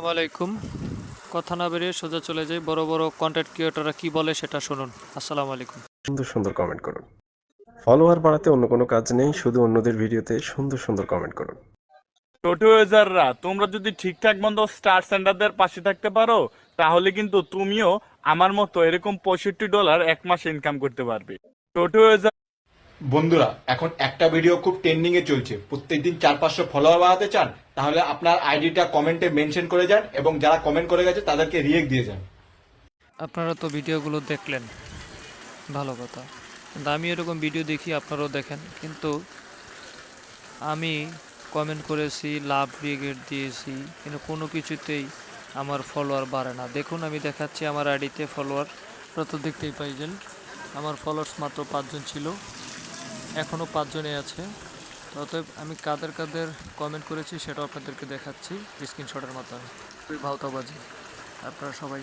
আসসালামু আলাইকুম। কথা না বেরিয়ে সোজা চলে যাই। বড় বড় কন্টেন্ট ক্রিয়েটররা কি বলে সেটা শুনুন। আসসালামু আলাইকুম। সুন্দর সুন্দর কমেন্ট করুন। ফলোয়ার বাড়াতে অন্য কোনো কাজ নেই শুধু অন্যদের ভিডিওতে সুন্দর সুন্দর কমেন্ট করুন। টোটো ইউজাররা তোমরা যদি ঠিকঠাক মতো স্টার সেন্টারদের পাশে থাকতে পারো তাহলে কিন্তু তুমিও আমার মতো এরকম পঁয়ষট্টি ডলার এক মাসে ইনকাম করতে পারবে। টোটো ইউজার বন্ধুরা, এখন একটা ভিডিও খুব ট্রেন্ডিং এ চলছে। প্রত্যেকদিন চার, পাঁচশো ফলোয়ার বাড়াতে চান, তাহলে আপনার আইডিটা কমেন্টে মেনশন করে যান এবং যারা কমেন্ট করে গেছে, তাদেরকে রিয়েক্ট দিয়ে যান। আপনারা তো ভিডিওগুলো দেখলেন। ভালো কথা। কিন্তু আমি এরকম ভিডিও দেখি, আপনারাও দেখেন। কিন্তু আমি কমেন্ট করেছি, লাভ রিগেট দিয়েছি, কিন্তু কোনো কিছুতেই আমার ফলোয়ার বাড়ে না। দেখুন, আমি দেখাচ্ছি আমার আইডিতে ফলোয়ার তো দেখতেই পাইছেন আমার ফলোয়ার্স মাত্র পাঁচজন ছিল। এখনও পাঁচজনে আছে। অতএব আমি কাদের কাদের কমেন্ট করেছি সেটাও আপনাদেরকে দেখাচ্ছি। স্ক্রিনশটের মাধ্যমে। ভাওতাবাজি। আপনারা সবাই